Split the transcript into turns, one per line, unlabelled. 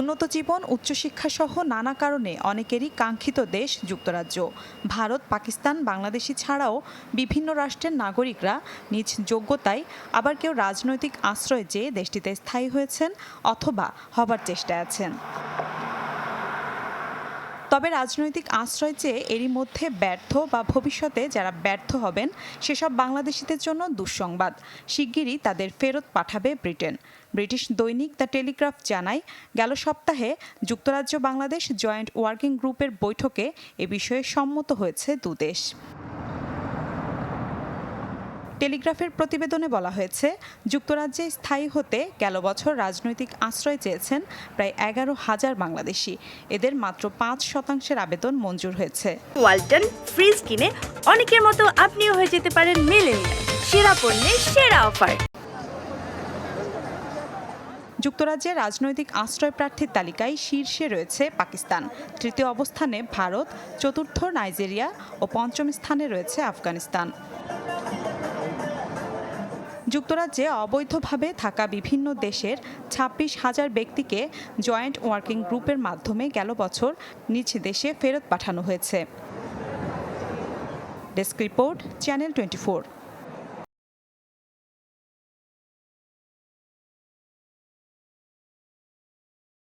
উন্নত জীবন, উচ্চশিক্ষা সহ নানা কারণে অনেকেরই কাঙ্ক্ষিত দেশ যুক্তরাজ্য। ভারত, পাকিস্তান, বাংলাদেশি ছাড়াও বিভিন্ন রাষ্ট্রের নাগরিকরা নিজ যোগ্যতায় আবার কেউ রাজনৈতিক আশ্রয় যেয়ে দেশটিতে স্থায়ী হয়েছেন অথবা হবার চেষ্টায় আছেন। তবে রাজনৈতিক আশ্রয় চেয়ে এরই মধ্যে ব্যর্থ বা ভবিষ্যতে যারা ব্যর্থ হবেন, সেসব বাংলাদেশিদের জন্য দুঃসংবাদ। শিগগিরই তাদের ফেরত পাঠাবে ব্রিটেন। ব্রিটিশ দৈনিক দ্য টেলিগ্রাফ জানায়, গেল সপ্তাহে যুক্তরাজ্য বাংলাদেশ জয়েন্ট ওয়ার্কিং গ্রুপের বৈঠকে এ বিষয়ে সম্মত হয়েছে দুদেশ টেলিগ্রাফের প্রতিবেদনে বলা হয়েছে যুক্তরাজ্যে স্থায়ী হতে গেল বছর রাজনৈতিক আশ্রয় চেয়েছেন প্রায় এগারো হাজার বাংলাদেশি। এদের মাত্র পাঁচ শতাংশের আবেদন মঞ্জুর হয়েছে।
ওয়ালটন ফ্রিজ কিনে অনেকের মতো আপনিও হয়ে যেতে পারেন মেলেনিয়া সেরা পণ্যের সেরা অফার।
যুক্তরাজ্যে রাজনৈতিক আশ্রয় প্রার্থীর তালিকায় শীর্ষে রয়েছে পাকিস্তান। তৃতীয় অবস্থানে ভারত চতুর্থ নাইজেরিয়া ও পঞ্চম স্থানে রয়েছে আফগানিস্তান। যুক্তরাজ্যে অবৈধভাবে থাকা বিভিন্ন দেশের ছাব্বিশ হাজার ব্যক্তিকে জয়েন্ট ওয়ার্কিং গ্রুপের মাধ্যমে গেল বছর নিজ দেশে ফেরত পাঠানো হয়েছে। Desk report, channel twenty